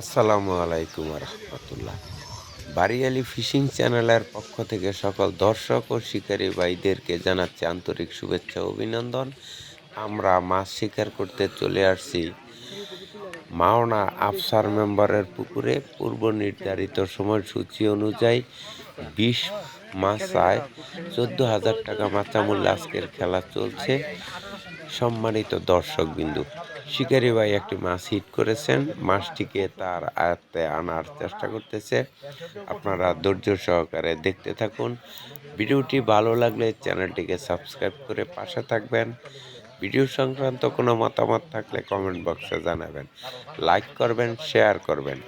আসসালামু আলাইকুম রহমতুল্লাহ। বাড়িয়ালি ফিশিং চ্যানেলের পক্ষ থেকে সকল দর্শক ও শিকারী ভাইদেরকে জানাচ্ছি আন্তরিক শুভেচ্ছা অভিনন্দন। আমরা মাছ শিকার করতে চলে আসছি মাওনা আফসার মেম্বারের পুকুরে। পূর্ব নির্ধারিত সময়সূচি অনুযায়ী বিশ মাছায় চোদ্দ হাজার টাকা মাচা মূল্যে আজকের খেলা চলছে। সম্মানিত দর্শক বিন্দু শিকারি ভাই একটি মাছ হিট করেছেন। মাছটিকে তার আয়ত্তে আনার চেষ্টা করতেছে। আপনারা ধৈর্য সহকারে দেখতে থাকুন। ভিডিওটি ভালো লাগলে চ্যানেলটিকে সাবস্ক্রাইব করে পাশে থাকবেন। ভিডিও সংক্রান্ত কোনো মতামত থাকলে কমেন্ট বক্সে জানাবেন। লাইক করবেন, শেয়ার করবেন।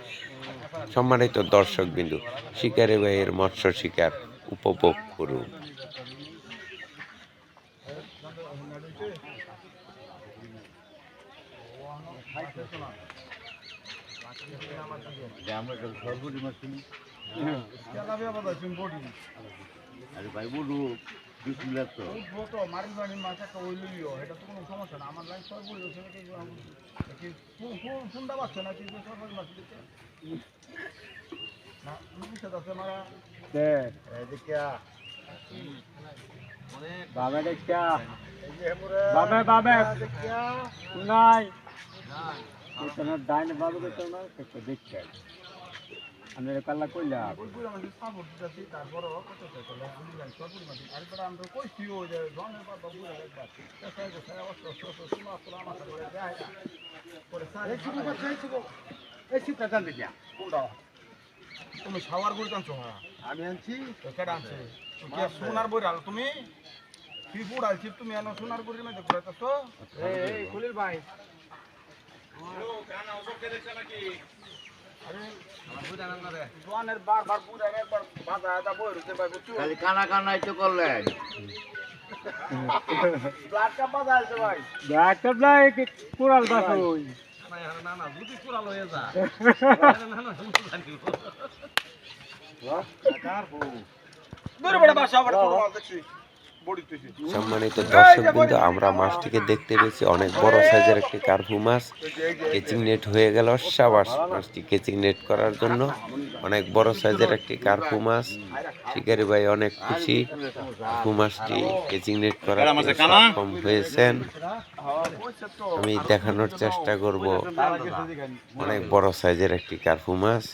সম্মানিত দর্শক বিন্দু শিকারি ভাইয়ের মৎস্য শিকার উপভোগ করুন এটা তো কোনো সমস্যা না। আমার লাইন সব বড়ি হচ্ছে নাকি, নাকি ফোন- ফোন- ফোনটা পাচ্ছে না, কিন্তু সব বড়ি মাছ দিচ্ছে। না, নিচে যাচ্ছে মারা। এই যে কিয়া। বাবে দেখা এই যে হেমুরে। বাবে, বাবে। এই যে কিয়া। নাই তোমার ডাইন বাবু তো না তো দেখছে আমি কাল্লা কইলা ওই বুড়া মানুষের সাপোর্ট দিতেছি, তারপরেও কত টাকা করলে আমি লাইন সব বড়ি মাছ দিই। আর এবার আমরা কইছি ও যে জনের বাবা বুড়া একবার। পেশায় গোছায় অস্ত্র, অস্ত্র, অস্ত্র, সীমা, অস্ত্র আমার সাথে করে দেয় কোনটা? তুমি সাওয়ার বই টানছো হ্যাঁ। আমি আনছি। তো কেডা আনছে। সোনার বই আলো তুমি? কি বুড় আলছি তুমি এনো সোনার বই মধ্যে ঘুরাইতেছ এই খলিল ভাই। কানা কানাই তো করলেন। ব্লাড কাপ ভাই। কুড়াল বাস ওই। তুইছি সম্মানিত দর্শক বিন্দু আমরা মাছটিকে দেখতে পেয়েছি অনেক বড় সাইজের একটি কার্পু মাছ। কেচিং নেট হয়ে গেল সাবাস মাছটি কেচিং নেট করার জন্য অনেক বড় সাইজের একটি কার্পু মাছ। শিকারি ভাই অনেক খুশি। কার্পু মাছটি কেচিং নেট করার সক্ষম হয়েছেন। আমি দেখানোর চেষ্টা করব। অনেক বড় সাইজের একটি কার্পু মাছ।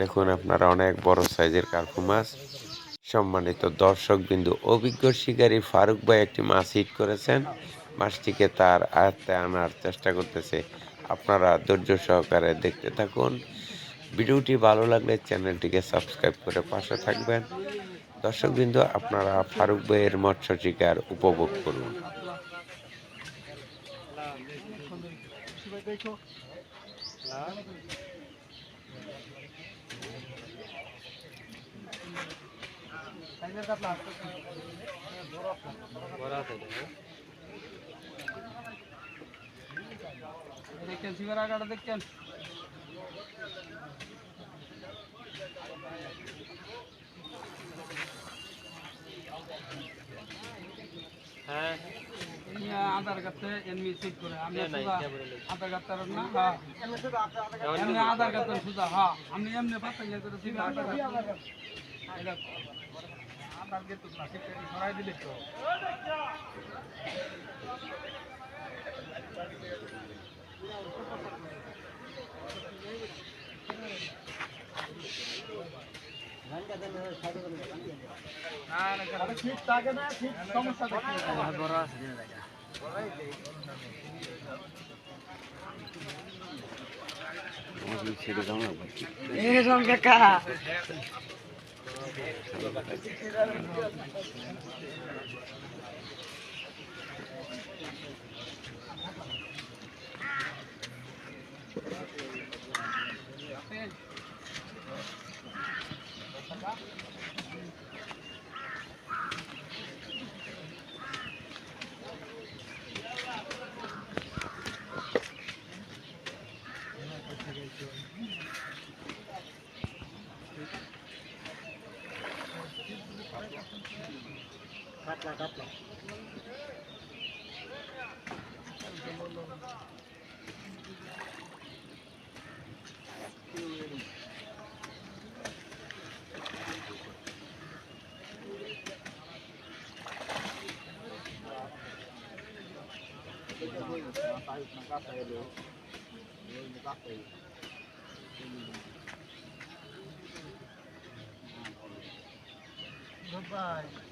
দেখুন আপনারা অনেক বড় সাইজের কার্পু মাছ সম্মানিত দর্শক বিন্দু অভিজ্ঞ শিকারী ফারুক ভাই একটি মাছ হিট করেছেন মাছটিকে তার আয়ত্তে আনার চেষ্টা করতেছে আপনারা ধৈর্য সহকারে দেখতে থাকুন ভিডিওটি ভালো লাগলে চ্যানেলটিকে সাবস্ক্রাইব করে পাশে থাকবেন দর্শক বিন্দু আপনারা ফারুক ভাইয়ের মৎস্য শিকার উপভোগ করুন দেখেন সিগারা কাটা দেখেন হ্যাঁ আধার কার্ডে এমনি চেক করে আমি সুদা আধার কার্ড তার না হ্যাঁ এমনি আধার কার্ড সুদা হ্যাঁ আমি এমনি পাতা গিয়ে করে দিবি আধার কার্ড কার্ড তো না সেটা সরাই দিলে তো? C'est le bâtiment qui. ঠিক থাকে না ঠিক সমস্যা দেখি বড় আছে এরকম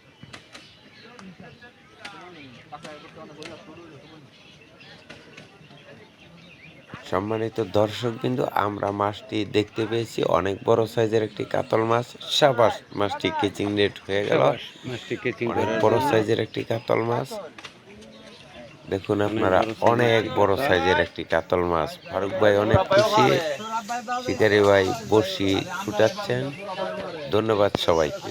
সম্মানিত দর্শক কিন্তু আমরা মাছটি দেখতে পেয়েছি। অনেক বড় সাইজের একটি কাতল মাছ। সাবাস মাছটি কেচিং নেট হয়ে গেল। অনেক বড় সাইজের একটি কাতল মাছ। দেখুন আপনারা অনেক বড় সাইজের একটি কাতল মাছ। ফারুক ভাই অনেক খুশি। শিকারি ভাই বসি ছুটাচ্ছেন। ধন্যবাদ সবাইকে।